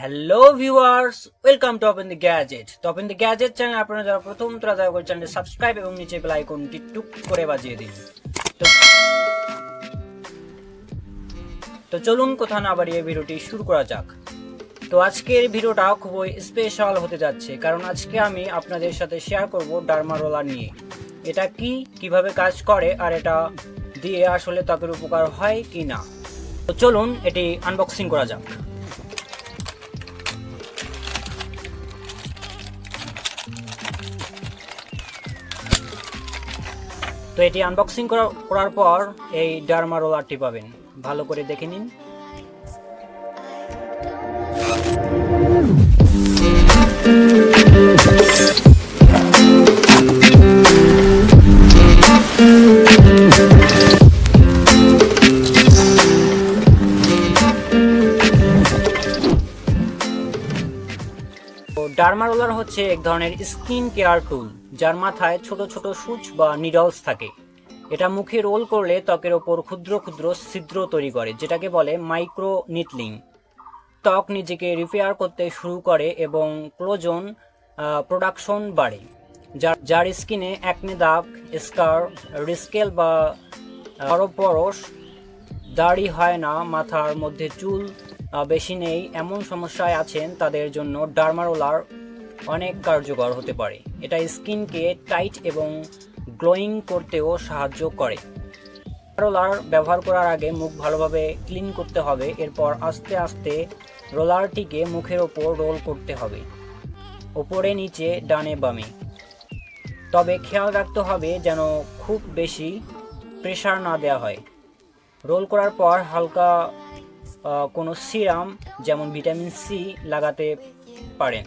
Hello viewers welcome to open the gadget তো open the gadget channel আপনারা যারা প্রথম, তারা দয়া করে চ্যানেল সাবস্ক্রাইব এবং নিচে বেল আইকনটি টুক করে বাজিয়ে দিন। তো তো চলুন কথা না বাড়িয়ে ভিডিওটি শুরু করা যাক। তো আজকের ভিডিওটা খুবই স্পেশাল হতে যাচ্ছে, কারণ আজকে আমি আপনাদের সাথে শেয়ার করব ডার্মা রোলার নিয়ে। এটা কি, কীভাবে কাজ করে, আর এটা দিয়ে আসলে ত্বকের উপকার হয় কি না? তো চলুন, এটি আনবক্সিং করা যাক। তো এটি আনবক্সিং করার পর এই ডার্মা রোলারটি পাবেন। ভালো করে দেখে নিন। ডার্মা রোলার হচ্ছে এক ধরনের স্কিন কেয়ার টুল, যার মাথায় ছোট ছোট সুচ বা নিডলস থাকে। এটা মুখে রোল করলে ত্বকের ওপর ক্ষুদ্র ক্ষুদ্র ছিদ্র তৈরি করে, যেটাকে বলে মাইক্রো নিটলিং ত্বক নিজেকে রিপেয়ার করতে শুরু করে এবং ক্লোজন প্রোডাকশন বাড়ে, যার যার স্কিনে একনে দাগ, স্কার, রিস্কেল বা পরপরশ দাড়ি হয় না, মাথার মধ্যে চুল বেশি নেই, এমন সমস্যায় আছেন তাদের জন্য ডার্মারোলার অনেক কার্যকর হতে পারে। এটা স্কিনকে টাইট এবং গ্লোয়িং করতেও সাহায্য করে। রোলার ব্যবহার করার আগে মুখ ভালোভাবে ক্লিন করতে হবে, এরপর আস্তে আস্তে রোলারটিকে মুখের ওপর রোল করতে হবে, ওপরে নিচে ডানে বামে। তবে খেয়াল রাখতে হবে যেন খুব বেশি প্রেশার না দেওয়া হয়। রোল করার পর হালকা কোনো সিরাম, যেমন ভিটামিন সি, লাগাতে পারেন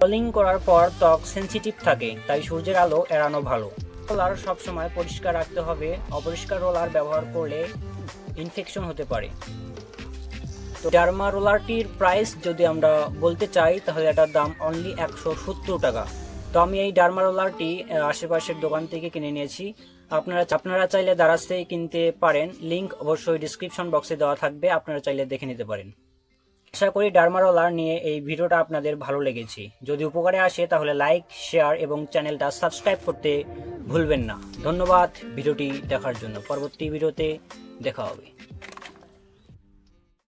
রোলিং করার পর ত্বক সেনসিটিভ থাকে, তাই সূর্যের আলো এড়ানো ভালো। রোলার সবসময় পরিষ্কার রাখতে হবে। অপরিষ্কার রোলার ব্যবহার করলে ইনফেকশন হতে পারে। তো ডার্মা রোলারটির প্রাইস যদি আমরা বলতে চাই, তাহলে এটার দাম অনলি একশো সত্তর টাকা। তো আমি এই ডার্মা রোলারটি আশেপাশের দোকান থেকে কিনে নিয়েছি। আপনারা আপনারা চাইলে দারাজ কিনতে পারেন। লিংক অবশ্যই ডিসক্রিপশন বক্সে দেওয়া থাকবে, আপনারা চাইলে দেখে নিতে পারেন। আশা করি ডার্মারোলার নিয়ে এই ভিডিওটা আপনাদের ভালো লেগেছে। যদি উপকারে আসে তাহলে লাইক শেয়ার এবং চ্যানেলটা সাবস্ক্রাইব করতে ভুলবেন না। ধন্যবাদ ভিডিওটি দেখার জন্য। পরবর্তী ভিডিওতে দেখা হবে।